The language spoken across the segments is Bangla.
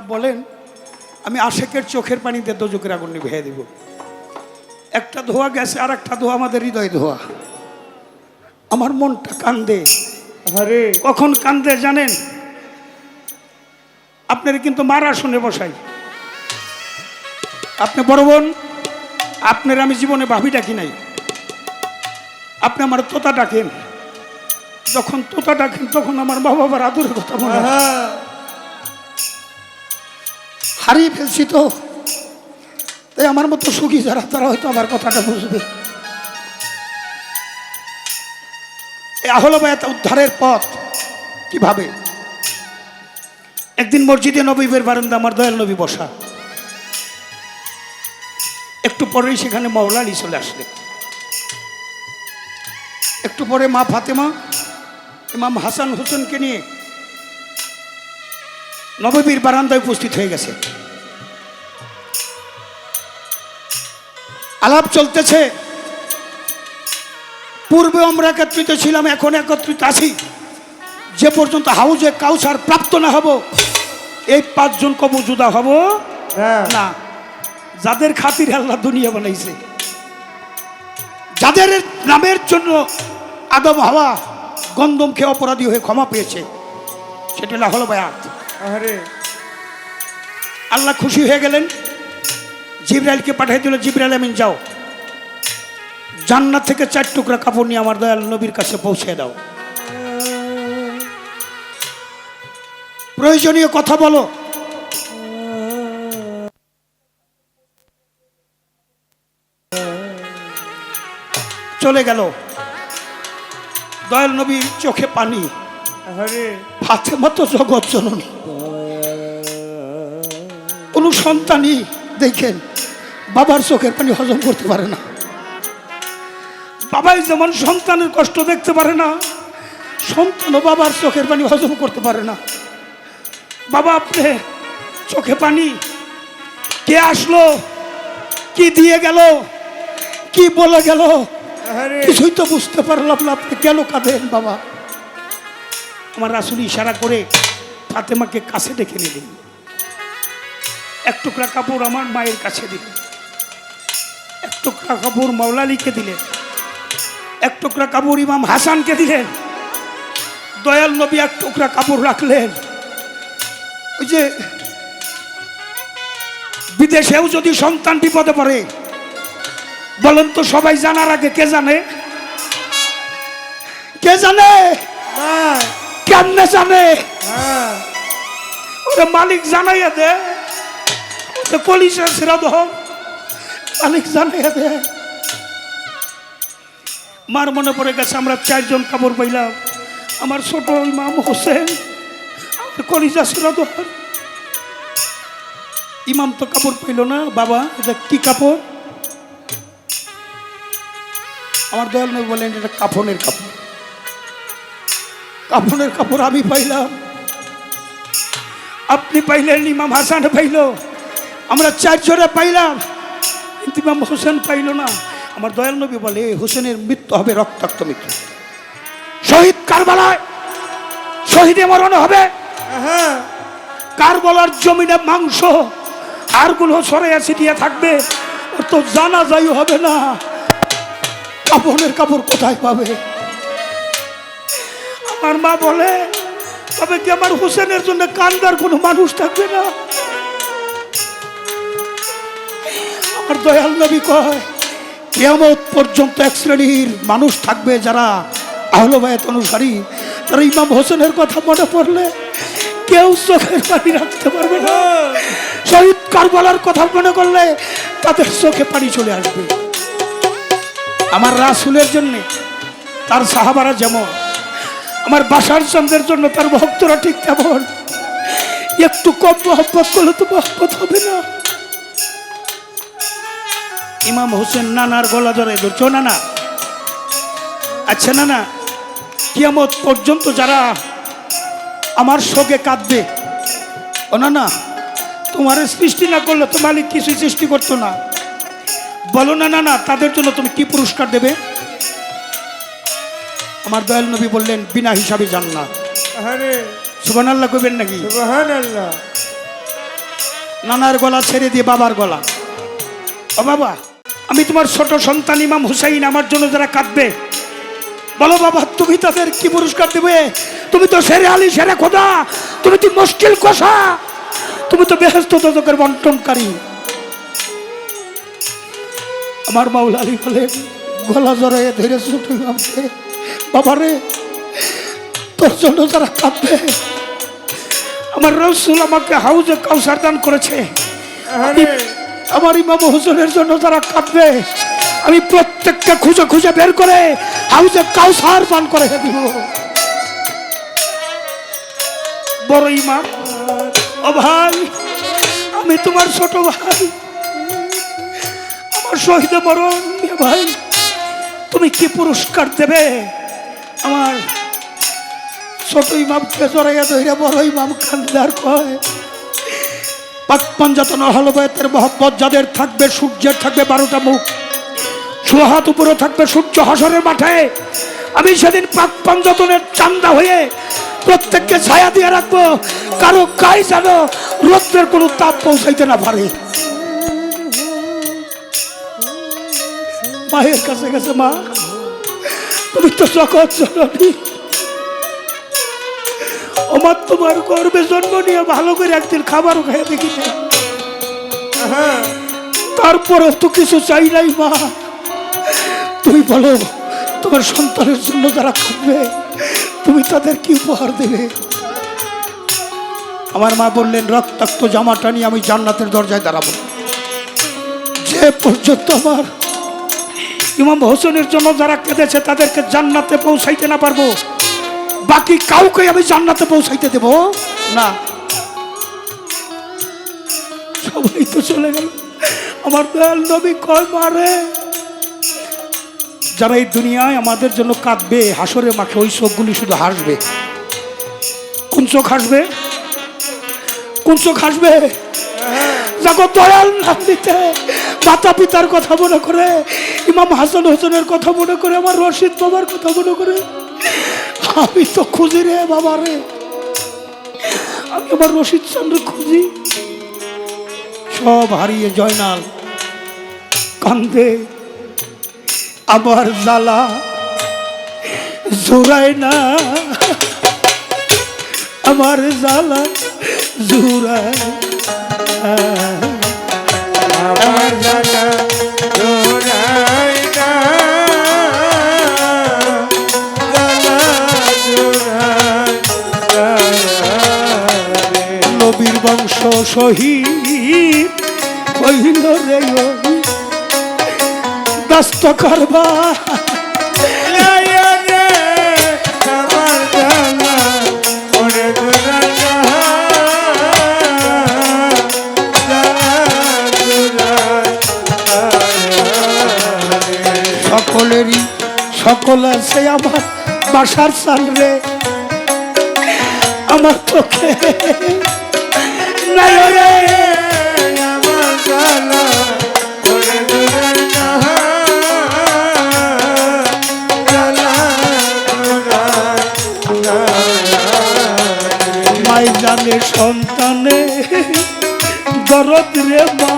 বলেন আমি আশেকের চোখের পানিতে দোজকের আগুন নিভিয়ে দিব। একটা ধোয়া গেছে আর একটা ধোয়া আমাদের হৃদয় ধোয়া। আমার মনটা কান্দে। আরে কখন কান্দে জানেন? আপনার কিন্তু মারা শুনে বসাই। আপনি বড় বোন আপনার আমি জীবনে ভাবি ডাকি নাই। আপনি আমার তোতা ডাকেন। যখন তোতা ডাকেন তখন আমার মা বাবার আদরের কথা মনে হয়। হারিয়ে ফেলছি তো। তাই আমার মতো সুখী যারা, তারা হয়তো আমার কথাটা বুঝবে। আহলবায়াত উদ্ধারের পথ কীভাবে? একদিন মসজিদে নবীবের বারান্দা, আমার দয়াল নবী বসা। একটু পরেই সেখানে মৌলা আলী চলে আসলেন। একটু পরে মা ফাতেমা, ইমাম হাসান হোসেনকে নিয়ে নববীর বারান্দায় উপস্থিত হয়ে গেছে। আলাপ চলতেছে। পূর্বে আমরা একত্রিত ছিলাম এখন একত্রিত আছি। যে পর্যন্ত হাউজে কাউসার প্রাপ্ত না হব এই পাঁচজন কবু জুদা হব না না। যাদের খাতির আল্লাহ দুনিয়া বানাইছে। যাদের নামের জন্য আদম হাওয়া গন্দম খেয়ে অপরাধী হয়ে ক্ষমা পেয়েছে সেটা হলো বায়াত। আরে আল্লাহ খুশি হয়ে গেলেন। জিব্রাইলকে পাঠিয়ে দিল জিব্রাইল আমিন যাও। জান্নাত থেকে চার টুকরা কাপড় নিয়ে আমার দয়াল নবীর কাছে পৌঁছে দাও। প্রয়োজনীয় কথা বলো। চলে গেল। দয়াল নবীর চোখে পানি। আরে। ফাতেমা তো জগৎ জননী। কোনো সন্তানই দেখেন বাবার চোখের পানি হজম করতে পারে না। বাবাই যেমন সন্তানের কষ্ট দেখতে পারে না সন্তানও বাবার চোখের পানি হজম করতে পারে না। বাবা আপনি চোখে পানি কে আসলো কি দিয়ে গেল কি বলে গেল কিছুই তো বুঝতে পারলাম না আপনি কেন কাঁদেন বাবা? আমার রাসুল ইশারা করে ফাতেমাকে কাছে ডেকে নিলেন। এক টুকরা কাপড় আমার মায়ের কাছে দিলেন। টুকরা কাপড় মাওলালিকে দিলেন। এক টুকরা কাপড় ইমাম হাসানকে দিলেন। দয়াল নবী এক টুকরা কাপড় রাখলেন। ওই যে বিদেশেও যদি সন্তান বিপদে পড়ে বলেন তো সবাই জানার আগে কে জানে? কে জানে? কেমনে জানে? হ্যাঁ। মালিক জানাইয়া দে। কলিসা ছেড়া দহ মালিক জানাইয়া দে। মার মনে পড়ে গেছে, আমরা চারজন কাপড় পাইলাম। আমার ছোট ইমাম হোসেন, কলিজা দহ ইমাম তো কাপড় পাইল না, বাবা, এটা কি কাপড়? আমার দয়াল নবী বলেন, এটা কাফনের কাপড়। কাফনের কাপড় আমি পাইলাম। আপনি পাইলেন, ইমাম হাসান পাইল। আমরা চারজনে পাইলাম। কিন্তু ইমাম হোসেন পাইল না। আমার দয়াল নবী বলে হোসেনের মৃত্যু হবে রক্তাক্ত মৃত্যু। শহীদ কারবালায় শহীদে মরণ হবে। হ্যাঁ। কারবালার জমিনে মাংস আরগুলো সরাইয়া ছিটিয়ে থাকবে। ওর তো জানা যাই হবে না। কাপড়ের কাপড় কোথায় পাবে? আমার মা বলে তবে কি আমার হোসেনের জন্য কান্দার কোনো মানুষ থাকবে না? আমার দয়াল নবী কয়, কেয়ামত পর্যন্ত এক শ্রেণির মানুষ থাকবে যারা আহলবায়ত অনুসারী তারা ইমাম হোসেনের কথা মনে পড়লে কেউ চোখের পানি রাখতে পারবে না। শহীদ কারবালার কথা মনে করলে তাদের চোখে পানি চলে আসবে। আমার রাসুলের জন্য, তার সাহাবারা যেমন, আমার বাসার চন্দ্রের জন্য তার ভক্তরা ঠিক তেমন। একটু কম মহব্বত করলে তো মহব্বত হবে না। ইমাম হোসেন নানার গলা ধরে ধরছো না না আচ্ছা না না কিয়ামত পর্যন্ত যারা আমার শোকে কাঁদবে ও না না তোমার সৃষ্টি না করলে তো মালিক কিছুই সৃষ্টি করতো না। বলো না না না তাদের জন্য তুমি কি পুরস্কার দেবে? আমার দয়াল নবী বললেন বিনা হিসাবে জান না। আরে সুবান আল্লাহ কবেন নাকি নানার গলা ছেড়ে দিয়ে বাবার গলা। ও বাবা আমি তোমার ছোট সন্তান ইমাম হুসাইন, আমার জন্য যারা কাঁদবে, বলো বাবা, তুমি তাদের কি পুরস্কার দেবে? তুমি তো সেরে আলী, সেরে খোদা, তুমি তো মুশকিল কষা, তুমি তো বেহস্ত দোজকের বন্টনকারী। আমার মাউল আলী বলেন গলা জড়াইয়ে ধরে ছোট ইমামকে বাবারে তোর জন্য যারা কাঁদবে, আমার রসুল আমাকে হাউজে কাউসার দান করেছে। আমার ইমাম হোসেনের জন্য যারা কাঁদবে, আমি প্রত্যেককে খুঁজে খুঁজে বের করে হাউজে কাউসার পান করে দিব বড় ইমাম, ও ভাই, আমি তোমার ছোট ভাই, আমার শহীদ মরণ ভাই, তুমি কি পুরস্কার দেবে? আমার ছোট ইমামকে জড়াইয়া ধরে বড় ইমাম কান্দার কয় পাক পাঞ্জাতন হলবয়তের মহব্বত, যাদের থাকবে সূর্যের থাকবে বারোটা মুখ, সুহাত উপরে থাকবে সূর্য হাসরের মাঠে। আমি সেদিন পাক পাঞ্জাতনের চান্দা হয়ে প্রত্যেককে ছায়া দিয়ে রাখব, কারও গায়ে যেন রৌদ্রের কোনো তাপ পৌঁছাইতে না পারে। মায়ের কাছে গেছে মা তুমি তো জগৎ জননী। আমার তোমার গর্বে জন্ম নিয়ে ভালো করে একদিন খাবারও খেয়ে দেখি। হ্যাঁ তারপরে তো কিছু চাই নাই, মা। তুমি বলো, তোমার সন্তানের জন্য যারা খাবে, তুমি তাদের কি উপহার দেবে? আমার মা বললেন, রক্তাক্ত জামাটা নিয়ে আমি জান্নাতের দরজায় দাঁড়াবো। যে পর্যন্ত আমার ইমাম হোসেনের জন্য যারা কেঁদেছে, তাদেরকে জান্নাতে পৌঁছাইতে না পারব। বাকি কাউকে আমি জান্নাতে পৌঁছাইতে দেব? না। সবাই তো চলে গেল। আমার দয়াল নবী কয় মারে যারা এই দুনিয়ায় আমাদের জন্য কাঁদবে হাসরে মাখে ওই চোখগুলি শুধু হাসবে। কোন চোখ হাসবে? কোন চোখ হাসবে? যাকে দয়াল নাম দিতে মাতা পিতার কথা মনে করে ইমাম হাসান হোসেনের কথা মনে করে আমার রশিদ বাবার কথা মনে করে। আমি তো খুঁজি রে বাবা রে। আমি আমার রশিদ চন্দ্র খুঁজি। সব হারিয়ে জয়নাল কান্দে। আমার জ্বালা জোড়ায় না। আমার জ্বালা জোড়ায় শহীদ কহিল রে ব্যস্ত করবা। সকলেরই সকল আছে আমার বাসার সাল রে আমার চোখে। জানা সন্তানে দরদ রে মা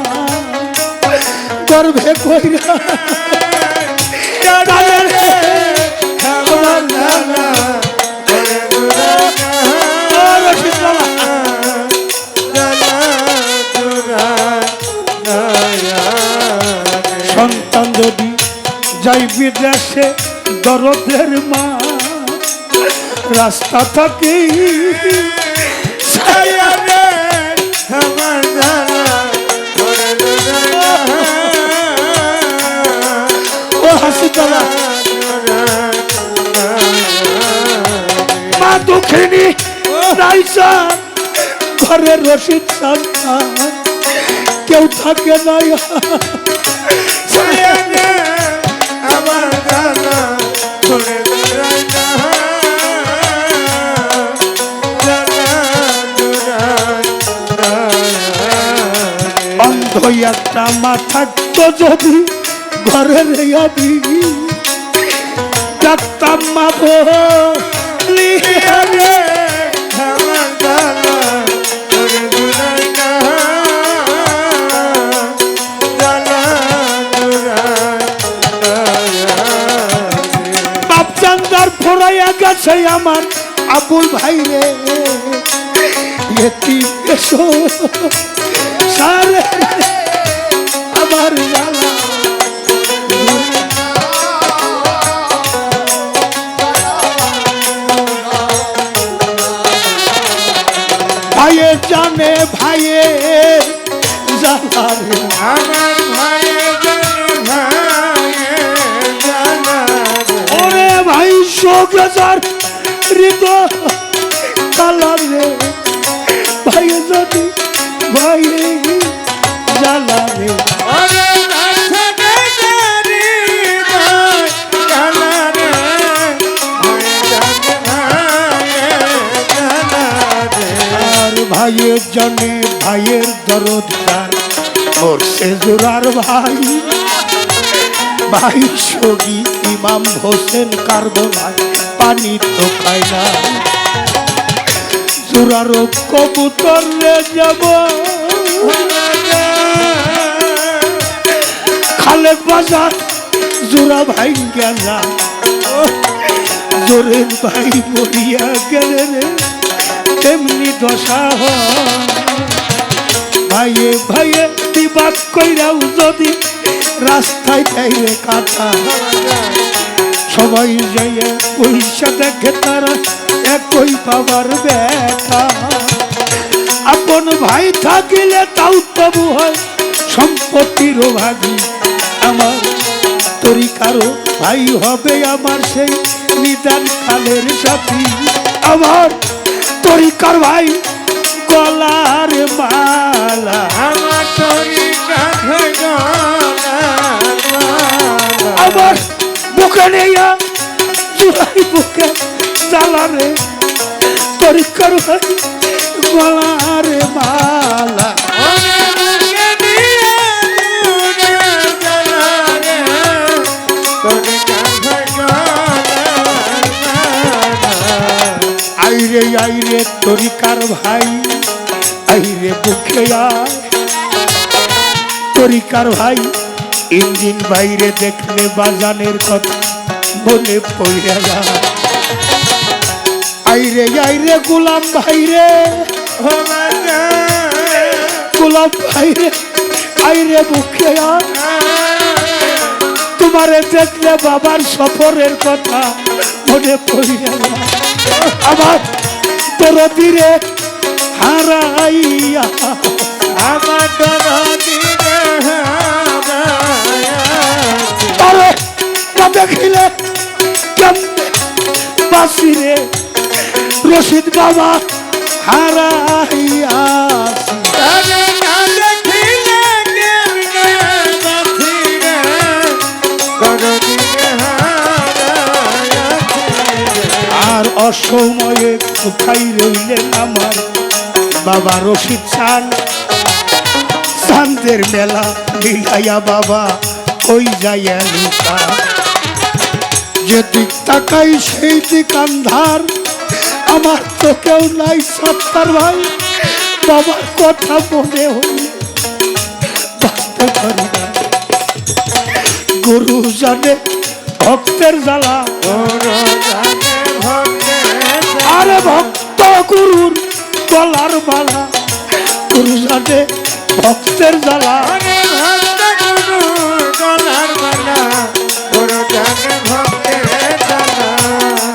গর্ভে কইরা যাই বিদেশে দরদের মা রাস্তা থাকে। ও হাসি বাবা মা দুঃখিনী ঘরে রশিদ সন্তান কেউ থাকে নাই ওই একটা মা থাকতো যদি ঘরের আদি। ডাক্তার মা বাপচান্দার ফোড়াইয়া গেছে আমার আবুল ভাই রে। এটি সারে আমার জ্বালা ভাইয়ে জানে ভাইয়ে জ্বালা আমার ভাই শোকেজার হৃদয় কালার রে ভাইয়ের জনে ভাইয়ের দরদার ওর সেজুরার ভাই ভাই সগি ইমাম হোসেন কারবাই পানি তো খায় না। জোরারো কবুতর রে যাব। খালেক বাজার জোড়া ভাই গেলা জোরের ভাই মরিয়া গেলে রে। তেমনি দশা ভাইয়ে ভাইয়ে বিবাদ কইরাও যদি রাস্তায় চাইলে কাটা সবাই যাইয়া পয়সা দেখে তারা একই পাবার ব্যথা আপন ভাই থাকিলে তাও তবু হয় সম্পত্তিরও ভাগি আমার তরিকারও ভাই হবে আমার সেই নিদান কালের সাথী। আমার তরিকার ভাই গলার মালা। আমার তরিকা গলা আমার বুকে নেইয়া চুরাই বুকে জ্বালারে তরিকার ভাই গলার মালা। আইরে আইরে তরিকার ভাই? আইরে বুকে আয়। তরিকার ভাই? ইঞ্জিন বাইরে দেখলে বাজানের কথা মনে পড়ে যায়। আইরে আইরে গোলাম ভাইরে গোলাম ভাইরে আইরে বুকে আয়। তোমারে দেখলে বাবার সফরের কথা মনে পড়িয়া। আমার তোর তীরে হারাইয়া তারে না দেখিলে কেমনে বাসিরে রশিদ বাবা হারাইয়া বাবা রশিদ চান চান্দের মেলা মিলাইয়া বাবা ওই যাইয়া লুকা। যে দিক তাকাই সেই দিক আন্ধার। আমার তো কেউ নাই সত্তার ভাই। বাবার কথা মনে হইলে না। গুরু জানে ভক্তের জ্বালা। আরে ভক্ত গুরুর গলার মালা গুরু জানে ভক্তের জ্বালা।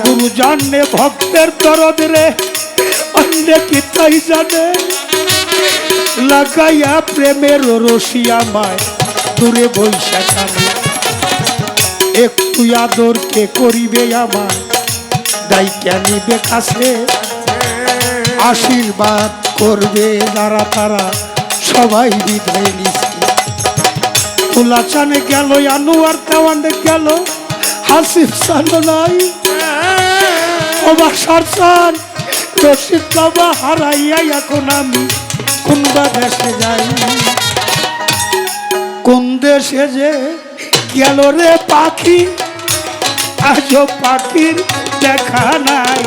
গুরু জানে ভক্তের দরদ রে অন্য কি তাই জানে? লাগাইয়া প্রেমের রসিয়া মায় দূরে বৈশা জানে একটু আদর কে করিবে আমার দায়িত্ব নিবে কাছে। আশীর্বাদ করবে যারা তারা, সবাই বিদায় নিছে তুলা চানে গেল, আনোয়ার দেওয়ানে গেল, হাসিফ চানো নাই। রশিদ বাবা হারাইয়া এখন আমি কোনবা দেশে যাই? কোন দেশে যে গেল রে পাখি, আজও পাখির দেখা নাই।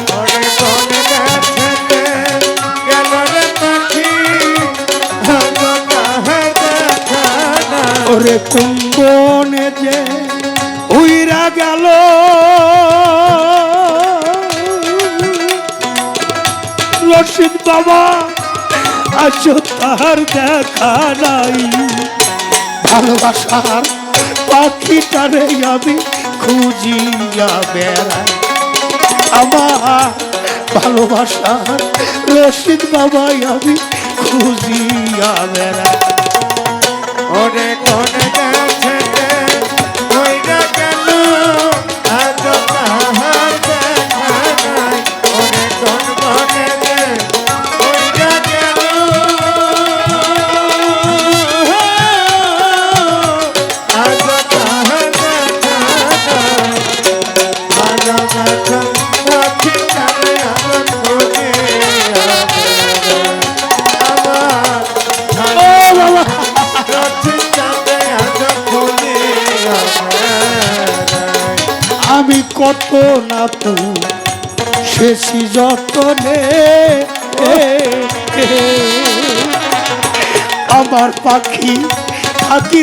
ওরে কুম্বনে যে উইরা গেল। রশিদ বাবা আজ তার দেখা নাই। ভালোবাসার পাখিটারে আমি খুঁজিয়া বেড়াই। আমার ভালোবাসার রশিদ বাবাই আমি খুঁজিয়া বেড়াই। ওরে কোন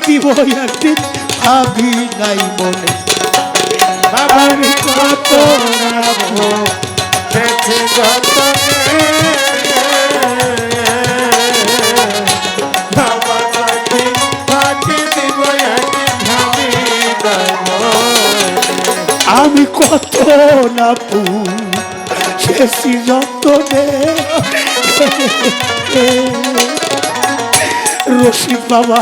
দিব একদিন ভাবি নাই মনে আমি কত আমি কত না পু শেষি যতনে রশিদ বাবা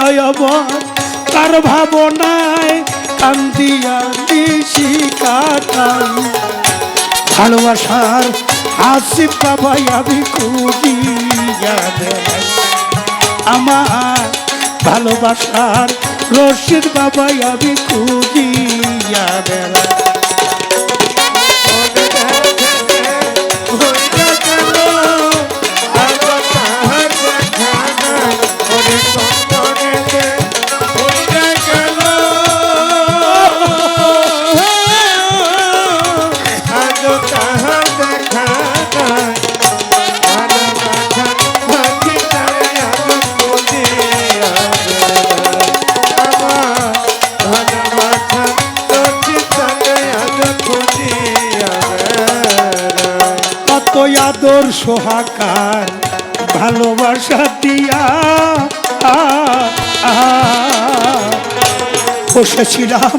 আমার তার ভাবনায় কান্দিয়া দিছি কাটাই। ভালোবাসার হাসি বাবাই আমি খুঁজিয়া আমার ভালোবাসার রশিদ বাবাই আমি খুঁজিয়া বেড়াই সোহাকার ভালোবাসা দিয়া। বসেছিলাম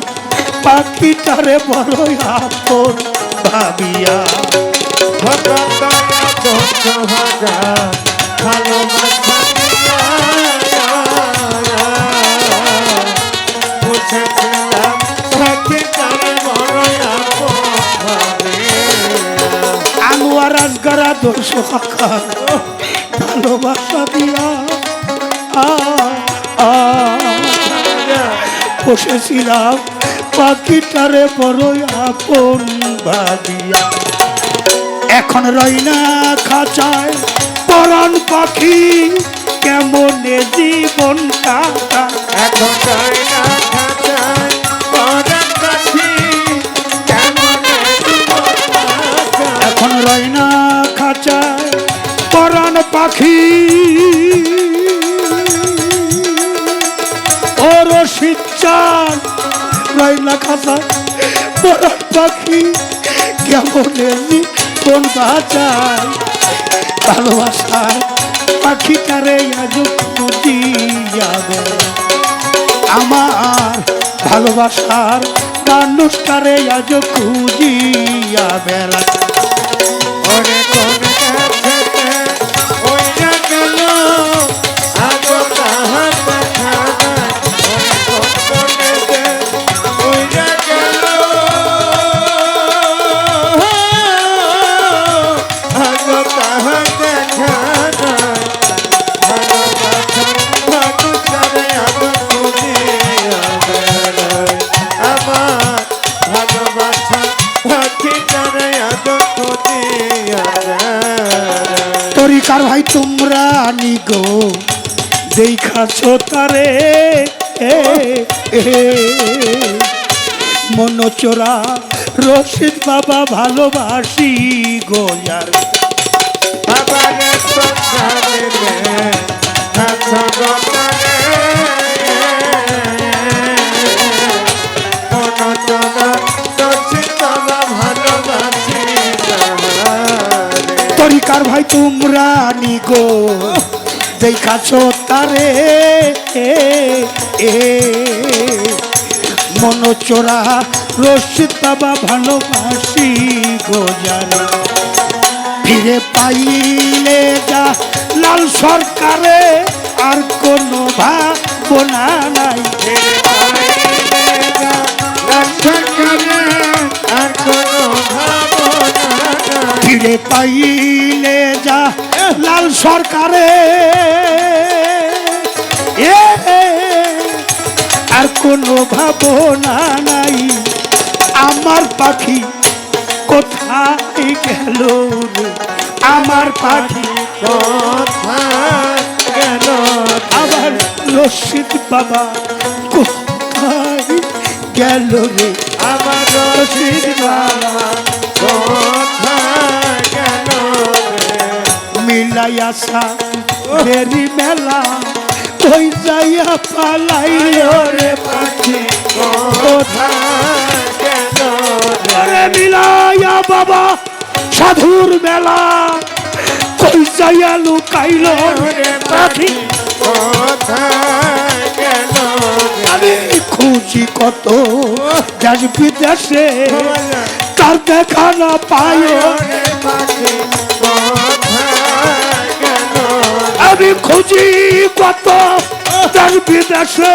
পাখিটারে বড় আপন ভাবিয়া। আনোয়ার আদর সোহাকার ভালোবাসা দিয়া বসেছিলাম পাখিটারে বড় আপন ভাবিয়া এখন রই না খাঁচায় পরাণ পাখি, কেমন জীবন কাটা এখন যাই না পরাণ পাখি, কেমন জীবন বাঁচায় ভালোবাসার পাখিটারে আজ যাবে আমার ভালোবাসার মানুষটারে আজ খুঁজিয়া বেড়া ওরে কোন তরিকার ভাই তোমরা নিগো দেখাছ তারে। মনোচোরা রশিদ বাবা ভালোবাসি গো যার সকালে তোমরা নিগো দেখাছো তারে। এ, মনোচোরা রশিদ বাবা ভালোবাসি গোজারে ফিরে পাইলে যা লাল সরকারে আর কোনো ভাবনা নাই। ফিরে পাইলে যা লাল সরকারে। আর কোনো ভাবনা নাই। আমার পাখি কোথায় গেল? আমার পাখি কোথায় গেল? আবার রশিদ বাবা কোথায় গেল রে? আমার রশিদ বাবা মিলাই আসা দেরি মেলা কই যাইয়া পালাইল রে পাখি? কোথায় মিলাইয়া বাবা সাধুর মেলা কই যাইয়া লুকাইল রে পাখি? আমি খুঁজি কত দেশ বিদেশে তার দেখা না পায় আমি খুঁজি কত দেশ বিদেশে,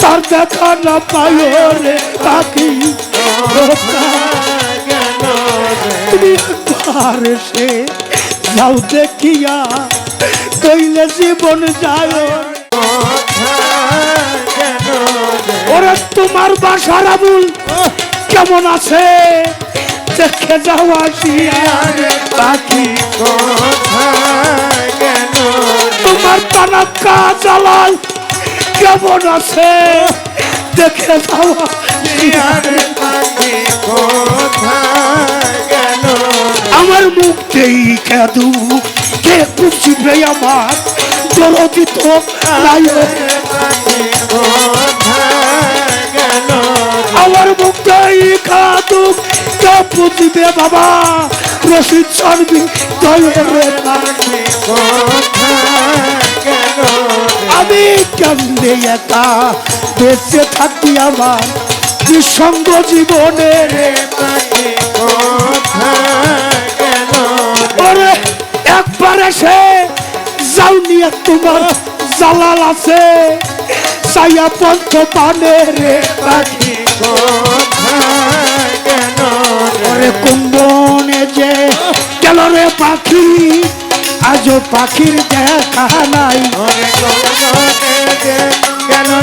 তার দেখা না পায় রে পাখি। তুমি একবার যাও দেখিয়া, কইলে জীবন যায়। ওরা তোমার বাসার আবুল কেমন আছে? দেখে যাও আসিয়া কোথায় গেল রে তোমার কেমন আছে? দেখে যাও আমার মুখ দেই কেদু। কে বুঝবে আমার? দরদি তো নাই। রে। পাখি কোথায় গেল রে আমার মুখ দেই কাদু। কে বুঝবে বাবা? রশিদ চর্বি দয়ের রে আমি কেমনে একা বেঁচে থাকি আমার? নিঃসঙ্গ জীবনে রে পাখি কোথায় গেল রে ওরে, একবার এসে যাও তোমার জালাল আছে। সাইয়া পঞ্চ পানে রে কুম্বনে যে গেল রে পাখি। আজও পাখির দেখা নাই।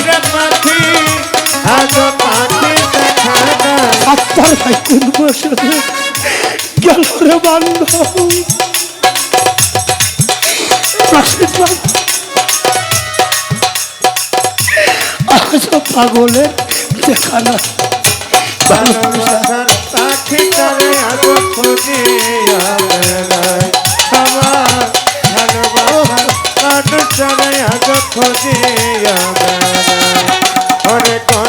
রে পাখি? আজ পাখি দেখা না সাত্তার ভাই কোন বছরে গেল রে বান্ধব। আজও পাগলের দেখা না ভালোবাসার পাখিটারে আজ খুঁজি বেড়াই আমার মানুষটারে আজ খুঁজি বেড়াই